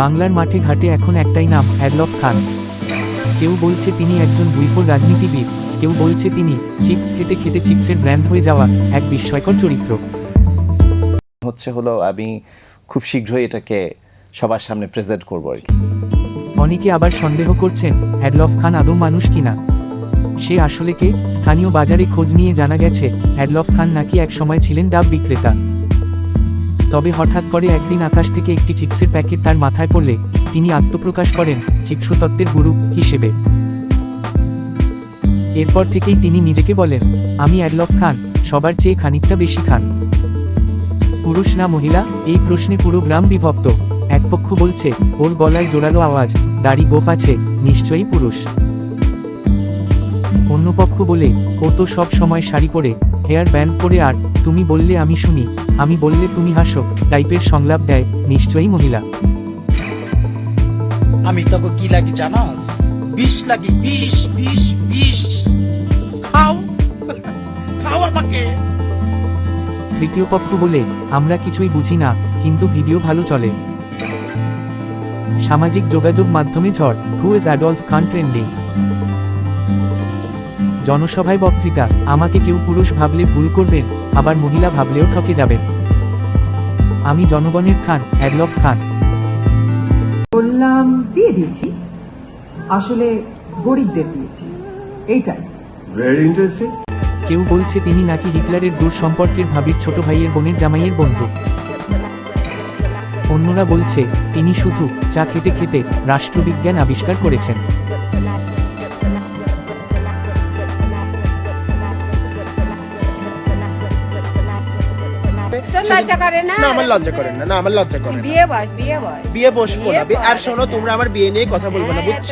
বাংলার মাঠে ঘাটে এখন একটাই নাম অ্যাডলফ খান। কেউ বলছে তিনি একজন দুইফোর রাজনীতিবিদ কেউ বলছে তিনি চিপস খেতে খেতে চিপসের ব্র্যান্ড হয়ে যাওয়া এক বিস্ময়কর চরিত্র। হচ্ছে হলো আমি খুব শীঘ্রই এটাকে সবার সামনে প্রেজেন্ট করব আর কি। অনেকে আবার সন্দেহ করছেন অ্যাডলফ খান আদৌ মানুষ কিনা সে আসলে কে? স্থানীয় বাজারে খোঁজ নিয়ে জানা গেছে অ্যাডলফ খান নাকি এক সময় ছিলেন ডাব বিক্রেতা। তবে হঠাৎ করে একদিন আকাশ থেকে একটি চিপসের প্যাকেট তার মাথায় পড়লে, তিনি আত্মপ্রকাশ করেন চিপসতত্ত্বের গুরু হিসেবে। এরপর থেকেই তিনি নিজেকে বলেন, আমি অ্যাডলফ খান, সবার চেয়ে খানিকটা বেশি খান। পুরুষ না মহিলা? এই প্রশ্নে পুরো গ্রাম বিভক্ত। এক পক্ষ বলছে, ওর গলায় জোরালো আওয়াজ, দাড়ি গোপ আছে, নিশ্চয়ই পুরুষ। অন্য পক্ষ বলে, ও তো সব সময় শাড়ি পরে, হেয়ার ব্যান্ড পরে আর তুমি বললে আমি শুনি আমি বললে তুমি হাসো টাইপের সংলাপ দেয় নিশ্চয়ই মহিলা। আমি তোকে কি লাগি জানাস? বিষ লাগি বিষ বিষ বিষ। খাও খাও আমাকে। তৃতীয় পক্ষ বলে আমরা কিছুই বুঝি না কিন্তু ভিডিও ভালো চলে। সামাজিক যোগাযোগ মাধ্যমে ঝড় who is Adolf Khan trending জনসভায় বক্তৃতা আমাকে কেউ পুরুষ ভাবলে ভুল করবেন আবার মহিলা ভাবলেও ঠকে যাবেন। আমি জনগণের খান অ্যাডলফ খান। বললাম দিয়ে দিয়েছি। আসলে গরিবদের দিয়েছি। এইটাই. কেউ বলছে তিনি নাকি হিটলারের দূর সম্পর্কের ভাবির ছোট ভাইয়ের বোনের জামাইয়ের বন্ধু। অন্যরা বলছে তিনি শুধু চা খেতে খেতে রাষ্ট্রবিজ্ঞান আবিষ্কার করেছেন। লজ্জা না? না আমার লজ্জা করেন না। না আমার লজ্জা করেন বিয়ে বিয়ে বসবো না। আর শোনো তোমরা আমার বিয়ে নিয়ে কথা বলব না হ্যাঁ, বুঝছ?